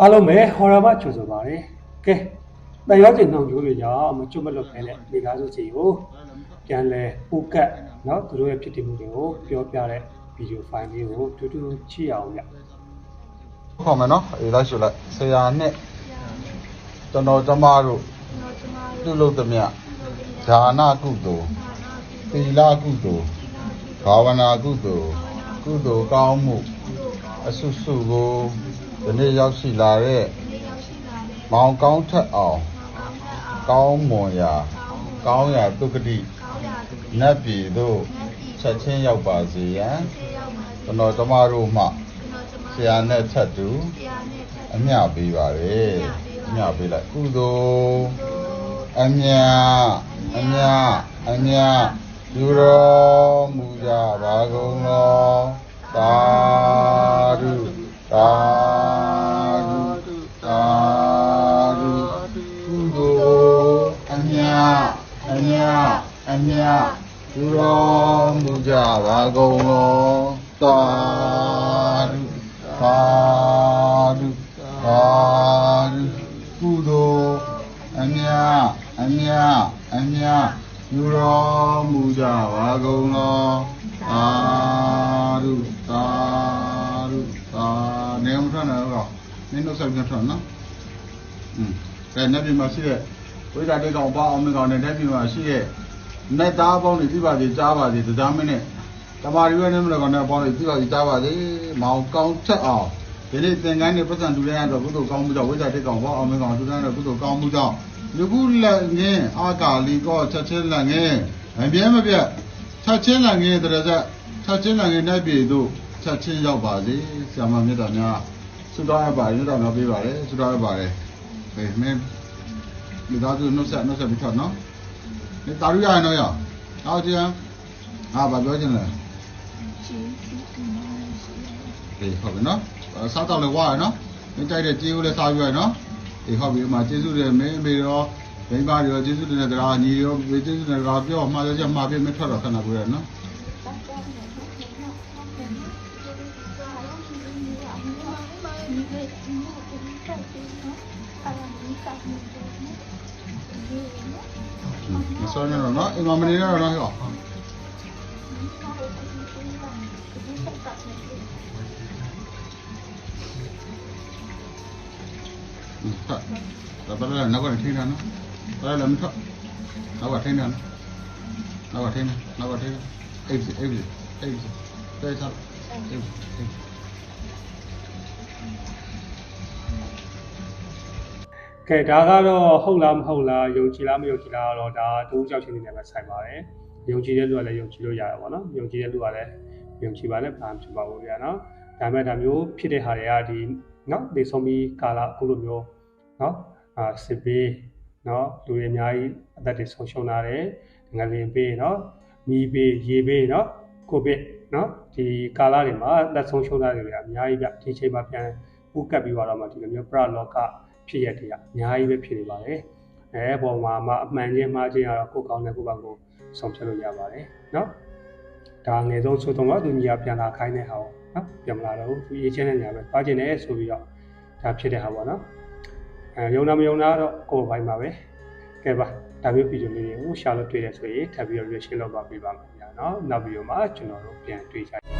အားလုံးပဲဟော်ရာမကြိုဆိုပါရစေ။ကဲတန်ရောက်တဲ့နှောင်ကြိုးတွေကြောင့်မကျွတ်မလွတ်ခဲတဲ့မိသားစုစီကိုပြန်လဲပူကတ်နော်သူတို့ရဲ့ဖြစ်တည်မှုတွေကိုပြောပြတဲ့ဗီဒီယိုဖိုင်လေးကိုတူတူကြည့်အောင်ဗျ။ခေါ်မယ်နော်အေးလိုက်ရှုလိုက်ဆရာနဲ့ကျွန်တော်ကျမတို့ပြုလုပ်သမျှဒါနကုသိုလ်သီလကုသိုလ်ဘာဝနာကုသိုလ်ကုသိုလ်ကောင်းမှုအဆုစုကို ဒီနေ့ရောက်ရှိလာတဲ့မောင်ကောင်းထက်အောင်ကောင်းမွန်ရာကောင်းရာဒုက္ခတိနတ်ပြည်သို့ချက်ချင်းရောက်ပါစေရန်ကျွန်တော်ကျမတို့မှဆရာနဲ့ထပ်တူအမျှပေးပါရယ်အမျှပေးလိုက်ကုသိုလ်အမျှအမျှအမျှယူတော်မူကြပါကုန်သောသာ ယူတော်မူကြပါကုန်သောသာဓုသာဓုသာဓုကုသိုလ်အမျှအမျှအမျှယူတော်မူကြပါကုန်သောသာဓုသာဓုသာနေမထနော်ကောနင်းတော့ဆက်ပြထနော်อืมအဲနတ်ပြည်မှာရှိတဲ့ဝိဇ္ဇာတိတ်ကောင်ပါအောင်မကောင်နဲ့နတ်ပြည်မှာရှိတဲ့ နတ်သားပေါင်းတွေပြပါစေကြားပါစေတရားမင်းနဲ့တမာရီဝဲနဲ့မလကောင်နဲ့ပေါင်းတွေပြပါစေကြားပါစေမောင်ကောင်းထက်အောင်ဒီနေ့သင်္ကန်းနဲ့ပတ်စံတူတဲ့ရတော့ကုသိုလ်ကောင်းမှုကြောင့်ဝိဇ္ဇာတိတ်ကောင်ပါအောင်မကောင်တူတဲ့ကုသိုလ်ကောင်းမှုကြောင့်လူခုလက်ငင်းအာကာလီကောချက်ချင်းလက်ငင်းမပြဲမပြတ်ချက်ချင်းလက်ငင်းတရဇက်ချက်ချင်းလက်ငင်းနဲ့ပြည်တို့ချက်ချင်းရောက်ပါစေဆရာမမြတ်တော်များဆုတောင်းရပါတယ်မြတ်တော်များပေးပါတယ်ဆုတောင်းရပါတယ်ခေမင်းမိသားစုနှုတ်ဆက်နှုတ်ဆက်ပြီးထွက်နော် ဒီတာရုရရင်တော့ရအောင်ကြည့်အောင်ဟာဘာပြောချင်လဲဟေးဟုတ်ပြီနော်စားတော့လည်းဝါရနော်မင်းတိုက်တဲ့ကြေးဦးလည်းစားပြီးရနော်ဒီဟုတ်ပြီအမကျေးဇူးတွေမင်းမေရောမိန်းမတွေရောကျေးဇူးတွေနဲ့တရားညီရောကျေးဇူးတွေနဲ့တရားပြောမှားရချက်မှားပြမထွက်တော့ခဏကိုရနော်မစော နေတော့နော်အိမ်မမနေတော့နော်ဟေ့ဟာဒါဘာလဲနောက်ကနေထိနေတာနော်ဘာလဲမထွက်နောက်ကထိနေတာနော်နောက်ကထိနေနောက်ကထိနေအိပ်စီ ကဲဒါကတော့ဟုတ်လားမဟုတ်လားယုံကြည်လားမယုံကြည်လားတော့ဒါတူကြောက်ချင်းနေနဲ့ပဲဆိုင်ပါတယ်ယုံကြည်တဲ့လူကလည်းယုံကြည်လို့ရတာပေါ့နော်ယုံကြည်တဲ့လူကလည်းယုံကြည်ပါနဲ့ဘာမှဖြစ်ပါဘူးဗျာနော်ဒါပေမဲ့ဒါမျိုးဖြစ်တဲ့ဟာတွေကဒီနော်ဒီဆုံးပြီးကာလာအခုလိုမျိုးနော်အာစစ်ပေးနော်လူတွေအများကြီးအသက်တွေဆုံးရှုံးလာတယ်ငလင်ပေးနော်မီးပေးရေပေးနော်ကိုဗစ်နော်ဒီကာလာတွေမှာအသက်ဆုံးရှုံးလာတယ်ဗျာအများကြီးဗျဒီချိန်မှာပြန်ပူကတ်ပြီးတော့မှဒီလိုမျိုးပရလောက ဖြစ်ရတဲ့အများကြီးပဲဖြစ်နေပါတယ်။အဲပေါ်မှာမှအမှန်ချင်းမှားချင်းကတော့ကိုယ်ကောင်းတဲ့ကိုယ်ပါကိုဆုံးဖြတ်လို့ရပါတယ်နော်။ဒါငယ်ဆုံးဆိုတော့သူညီကပြန်လာခိုင်းတဲ့ဟာပေါ့နော်။ပြန်မလာတော့ဘူးသူအေးချင်းတဲ့ညာပဲပါကျင်တယ်ဆိုပြီးတော့ဒါဖြစ်တဲ့ဟာပေါ့နော်။အဲယုံနာမယုံနာတော့ကိုယ်ပိုင်းပါပဲ။ကဲပါဒါမျိုးဗီဒီယိုလေးတွေကိုရှာလို့တွေ့တယ်ဆိုရင်ထပ်ပြီးတော့ reaction လုပ်ပါပေးပါမယ်ညာနော်။နောက်ဗီဒီယိုမှာကျွန်တော်တို့ပြန်တွေ့ကြ